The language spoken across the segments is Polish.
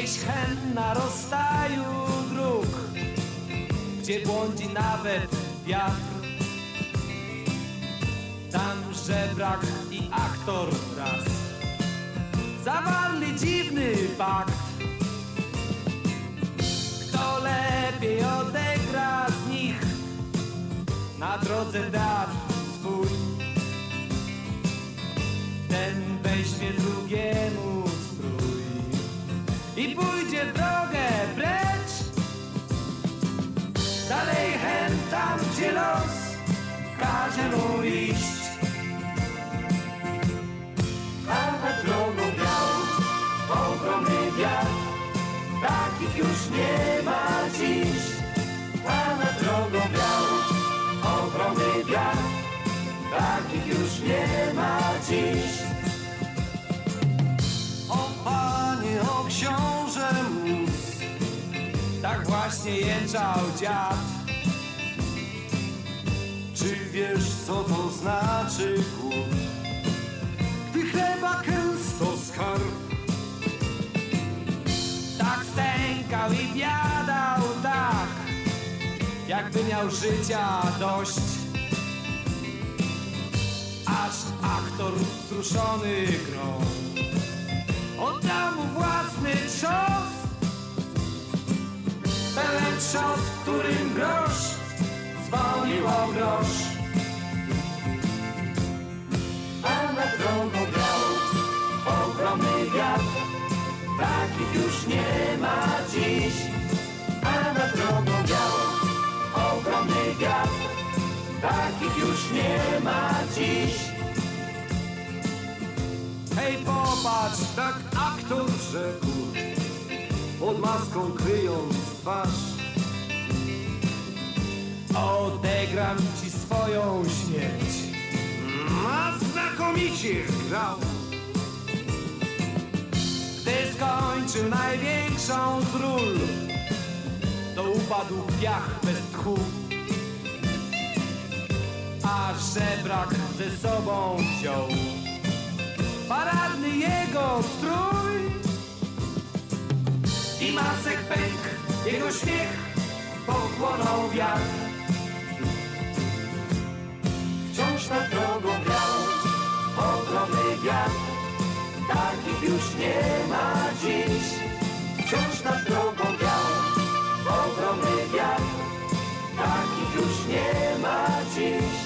Gdzieś hen na rozstaju dróg Gdzie błądzi nawet wiatr. Tam żebrak i aktor raz Zawarli dziwny pakt. Kto lepiej odegra z nich? Na drodze dar I pójdzie w drogę precz Dalej hen tam, gdzie los każe mu iść. A nad drogą miał ogromny wiatr Takich już nie Tak właśnie jęczał dziad Czy wiesz co to znaczy głód? Gdy chleba kęsto skarb Tak stękał i biadał tak Jakby miał życia dość Aż aktor wzruszony grą Oddał Trzos, w którym grosz Zwolnił o grosz. A nad drogą miał ogromny wiatr Takich już nie ma dziś. A nad drogą miał ogromny wiatr Takich już nie ma dziś. Hej popatrz, tak aktor rzekł Pod maską kryjąc twarz znakomicie grał Gdy skończył największą z ról To upadł w piach bez tchu. A żebrak ze sobą wziął. Paradny jego strój. I masek pęk, jego śmiech pochłonął wiatr już nie ma dziś. Wciąż nad drogą wiał ogromny wiatr. Takich już nie ma dziś.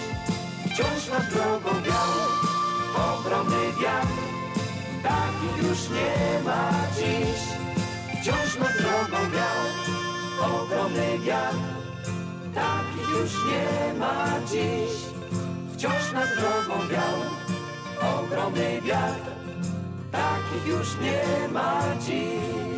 Wciąż nad drogą wiał ogromny wiatr. Takich już nie ma dziś. Wciąż nad drogą wiał ogromny wiatr. Takich już nie ma dziś. Wciąż nad drogą wiał ogromny wiatr już nie ma dziś